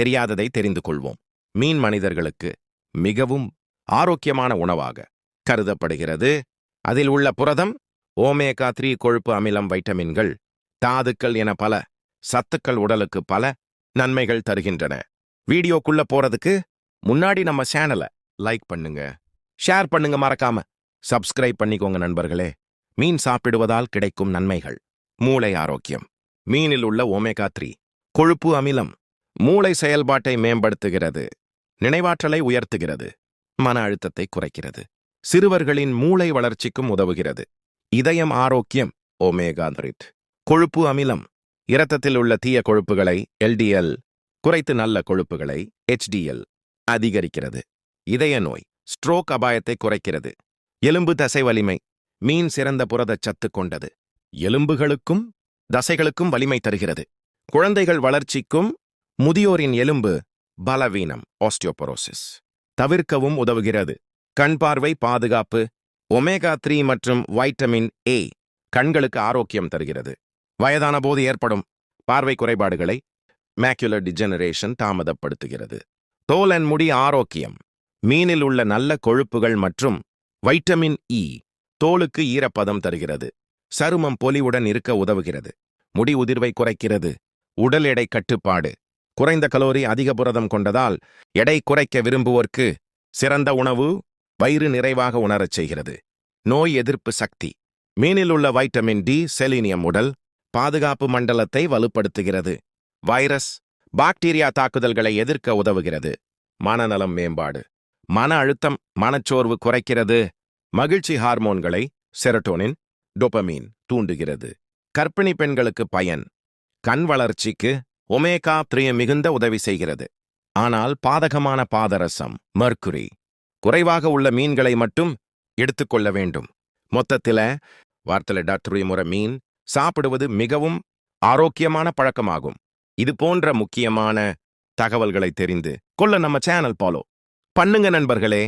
தெரியாததை தெரிந்து கொள்வோம் மீன் மனிதர்களுக்கு மிகவும் ஆரோக்கியமான உணவாக கருதப்படுகிறது. அதில் உள்ள புரதம் ஓமேகா த்ரீ கொழுப்பு அமிலம் வைட்டமின்கள் தாதுக்கள் என பல சத்துக்கள் உடலுக்கு பல நன்மைகள் தருகின்றன. வீடியோக்குள்ள போறதுக்கு முன்னாடி நம்ம சேனலை லைக் பண்ணுங்க. ஷேர் பண்ணுங்க மறக்காம. சப்ஸ்கிரைப் பண்ணிக்கோங்க நண்பர்களே. மீன் சாப்பிடுவதால் கிடைக்கும் நன்மைகள். மூளை ஆரோக்கியம். மீனில் உள்ள ஒமேகா த்ரீ கொழுப்பு அமிலம் மூளை செயல்பாட்டை மேம்படுத்துகிறது நினைவாற்றலை உயர்த்துகிறது மன அழுத்தத்தை குறைக்கிறது சிறுவர்களின் மூளை வளர்ச்சிக்கும் உதவுகிறது. இதயம் ஆரோக்கியம் ஒமேகா த்ரிட். கொழுப்பு அமிலம் இரத்தத்தில் உள்ள தீய கொழுப்புகளை எல்டிஎல் குறைத்து நல்ல கொழுப்புகளை HDL அதிகரிக்கிறது. இதய நோய் ஸ்ட்ரோக் அபாயத்தை குறைக்கிறது. எலும்பு தசை வலிமை மீன் சிறந்த புரதச் சத்து கொண்டது. எலும்புகளுக்கும் தசைகளுக்கும் வலிமை தருகிறது. குழந்தைகள் வளர்ச்சிக்கும் முதியோரின் எலும்பு பலவீனம் ஆஸ்டியோபரோசிஸ் தவிர்க்கவும் உதவுகிறது. கண் பார்வை பாதுகாப்பு ஒமேகா த்ரீ மற்றும் வைட்டமின் ஏ கண்களுக்கு ஆரோக்கியம் தருகிறது. வயதான போது ஏற்படும் பார்வை குறைபாடுகளை மேக்குலர் டிஜெனரேஷன் தாமதப்படுத்துகிறது. தோல் அண்ட் முடி ஆரோக்கியம். மீனில் உள்ள நல்ல கொழுப்புகள் மற்றும் வைட்டமின் இ தோலுக்கு ஈரப்பதம் தருகிறது. சருமம் பொலிவுடன் இருக்க உதவுகிறது. முடி உதிர்வை குறைக்கிறது. உடல் எடை கட்டுப்பாடு. குறைந்த கலோரி அதிக புரதம் கொண்டதால் எடை குறைக்க விரும்புவோர்க்கு சிறந்த உணவு வயிறு நிறைவாக உணரச் செய்கிறது. நோய் எதிர்ப்பு சக்தி. மீனில் உள்ள வைட்டமின் டி செலினியம் உடல் பாதுகாப்பு மண்டலத்தை வலுப்படுத்துகிறது. வைரஸ் பாக்டீரியா தாக்குதல்களை எதிர்க்க உதவுகிறது. மனநலம் மேம்பாடு. மன அழுத்தம் மனச்சோர்வு குறைக்கிறது. மகிழ்ச்சி ஹார்மோன்களை செரட்டோனின் டொபமீன் தூண்டுகிறது. கர்ப்பிணி பெண்களுக்கு பயன். கண் வளர்ச்சிக்கு ஒமேகா த்ரீ மிகுந்த உதவி செய்கிறது. ஆனால் பாதகமான பாதரசம் மர்க்குரி. குறைவாக உள்ள மீன்களை மட்டும் எடுத்துக்கொள்ள வேண்டும். மொத்தத்தில வார்த்தல டாக்டரி முறை மீன் சாப்பிடுவது மிகவும் ஆரோக்கியமான பழக்கமாகும். இது போன்ற முக்கியமான தகவல்களை தெரிந்து கொள்ள நம்ம சேனல் ஃபாலோ பண்ணுங்க நண்பர்களே.